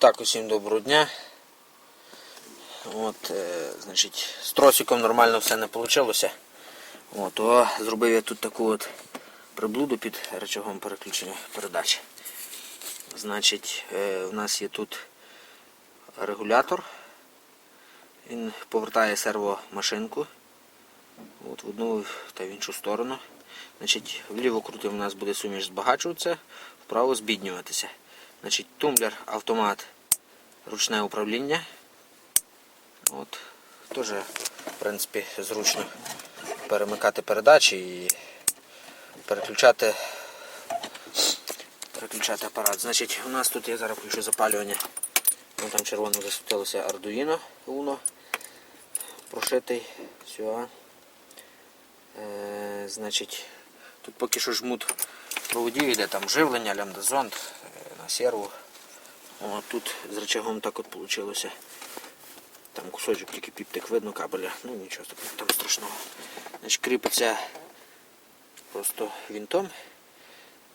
Так, усім доброго дня. От, е, значить, з тросиком нормально все не вийшло. От, о, зробив я тут таку от приблуду під речагом переключення передач. Значить, е, у нас є тут регулятор. Він повертає сервомашинку. От, в одну та в іншу сторону. Значить, вліво крутим у нас буде суміш збагачуватися, вправо збіднюватися. Значить, тумблер, автомат, ручне управління. От, Теж, в принципі, зручно перемикати передачі і переключати, переключати апарат. Значить, у нас тут я зараз включу запалювання. Вон там червоно засвітилося Arduino Uno. Прошитий. Все. Е, значить, тут поки що жмут проводів йде там живлення, лямбда-зонд на серву. О, тут з рычагом так от вийшло. Там кусочок тільки піптик видно кабеля, ну нічого такого там страшного. Значить, кріпиться просто вінтом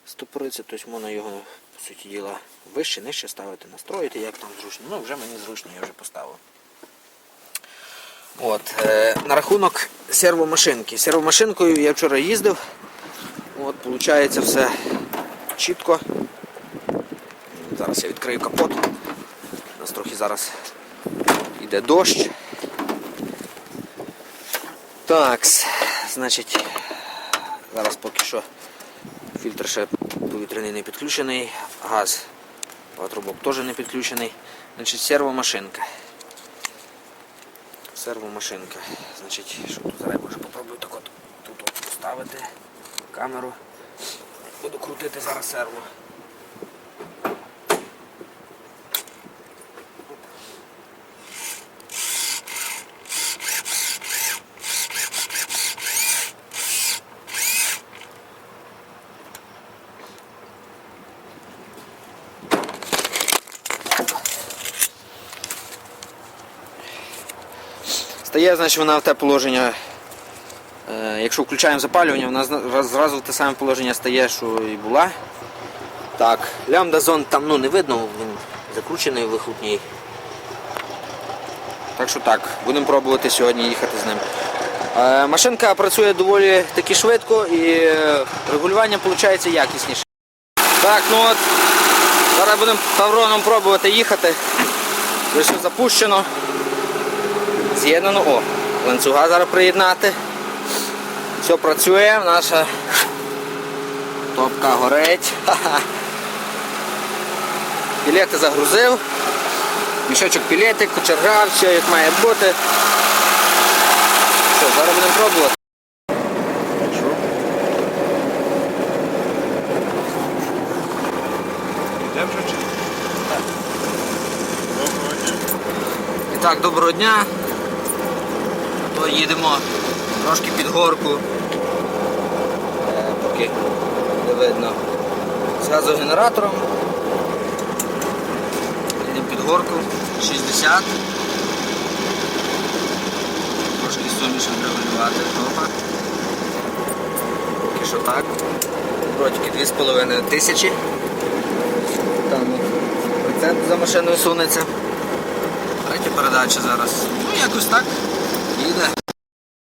стопориться, тобто можна його, по суті діла, вище, нижче ставити, настроїти, як там зручно. Ну, вже мені зручно, я вже поставив. От, е, на рахунок сервомашинки. Сервомашинкою я вчора їздив. От, виходить все чітко. Зараз я відкрию капот. У нас трохи зараз йде дощ. Так, значить, зараз поки що фільтр ще повітряний не підключений, газ патрубок теж не підключений. Значить, сервомашинка. Сервомашинка. Значить, що тут зараз може попробую так от тут от поставити камеру. Буду крутити зараз серво. Стає, значить, вона в те положення. е, Якщо включаємо запалювання, вона зразу в те саме положення стає, що і була. Так, лямбда зон там ну, не видно, він закручений вихлопній. Так що так, будемо пробувати сьогодні їхати з ним. Е, Машинка працює доволі таки швидко і е, регулювання виходить якісніше. Так, ну от, зараз будемо тавроном пробувати їхати. Все запущено. З'єднано. О, ланцюга зараз приєднати. Все працює, наша топка горить. Пілети загрузив. Мішочок пілетик, кочерга, все як має бути. Що, зараз будемо пробувати. І так, доброго дня. То їдемо трошки під горку. Е, Поки не видно. З газогенератором. Їдемо під горку. 60. Трошки суміше регулювати трохи. Поки що так. Бродики 2,5 тисячі. Там процент за машиною сунеться. Третя передача зараз. Ну якось так. 一个。